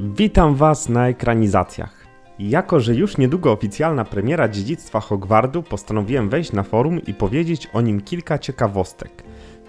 Witam Was na ekranizacjach. Jako, że już niedługo oficjalna premiera dziedzictwa Hogwartu, postanowiłem wejść na forum i powiedzieć o nim kilka ciekawostek,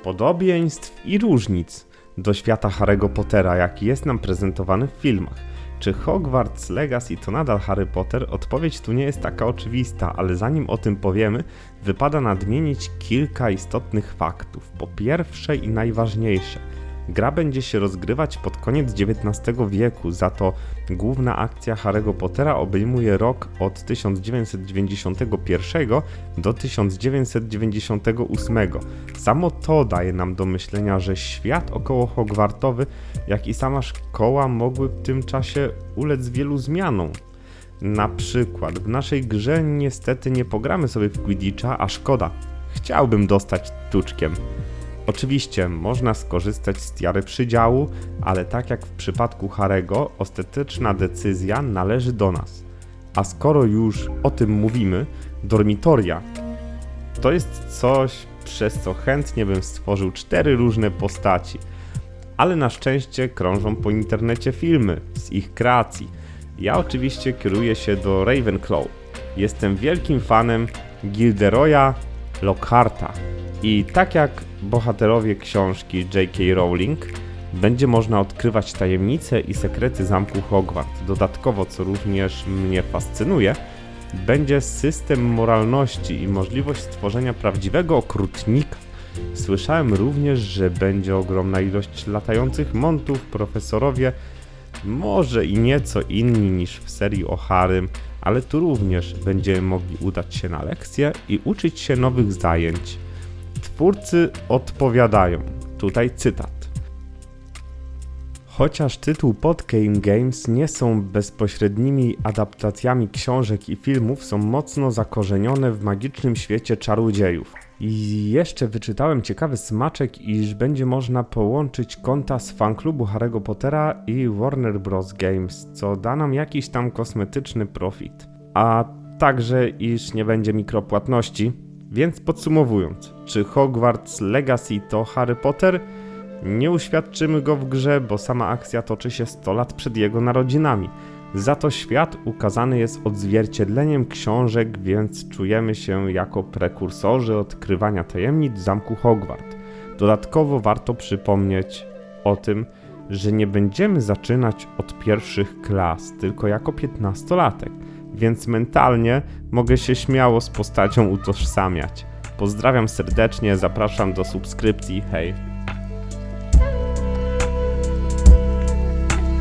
podobieństw i różnic do świata Harry'ego Pottera, jaki jest nam prezentowany w filmach. Czy Hogwarts Legacy to nadal Harry Potter? Odpowiedź tu nie jest taka oczywista, ale zanim o tym powiemy, wypada nadmienić kilka istotnych faktów. Po pierwsze i najważniejsze – Gra będzie się rozgrywać pod koniec XIX wieku, za to główna akcja Harry'ego Pottera obejmuje rok od 1991 do 1998. Samo to daje nam do myślenia, że świat około Hogwartowy, jak i sama szkoła mogły w tym czasie ulec wielu zmianom. Na przykład w naszej grze niestety nie pogramy sobie w Quidditcha, a szkoda. Chciałbym dostać tuczkiem. Oczywiście można skorzystać z tiary przydziału, ale tak jak w przypadku Harego, ostateczna decyzja należy do nas. A skoro już o tym mówimy, dormitoria to jest coś, przez co chętnie bym stworzył cztery różne postaci. Ale na szczęście krążą po internecie filmy z ich kreacji. Ja oczywiście kieruję się do Ravenclaw. Jestem wielkim fanem Gilderoya Lockharta. I tak jak bohaterowie książki J.K. Rowling, będzie można odkrywać tajemnice i sekrety zamku Hogwart. Dodatkowo, co również mnie fascynuje, będzie system moralności i możliwość stworzenia prawdziwego okrutnika. Słyszałem również, że będzie ogromna ilość latających montów, profesorowie, może i nieco inni niż w serii o Harym, ale tu również będziemy mogli udać się na lekcje i uczyć się nowych zajęć. Twórcy odpowiadają. Tutaj cytat. Chociaż tytuł Podcame Games nie są bezpośrednimi adaptacjami książek i filmów, są mocno zakorzenione w magicznym świecie czarodziejów. I jeszcze wyczytałem ciekawy smaczek, iż będzie można połączyć konta z fanklubu Harry'ego Pottera i Warner Bros. Games, co da nam jakiś tam kosmetyczny profit. A także, iż nie będzie mikropłatności, więc podsumowując, czy Hogwarts Legacy to Harry Potter? Nie uświadczymy go w grze, bo sama akcja toczy się 100 lat przed jego narodzinami. Za to świat ukazany jest odzwierciedleniem książek, więc czujemy się jako prekursorzy odkrywania tajemnic zamku Hogwart. Dodatkowo warto przypomnieć o tym, że nie będziemy zaczynać od pierwszych klas, tylko jako 15-latek, więc mentalnie mogę się śmiało z postacią utożsamiać. Pozdrawiam serdecznie, zapraszam do subskrypcji, hej!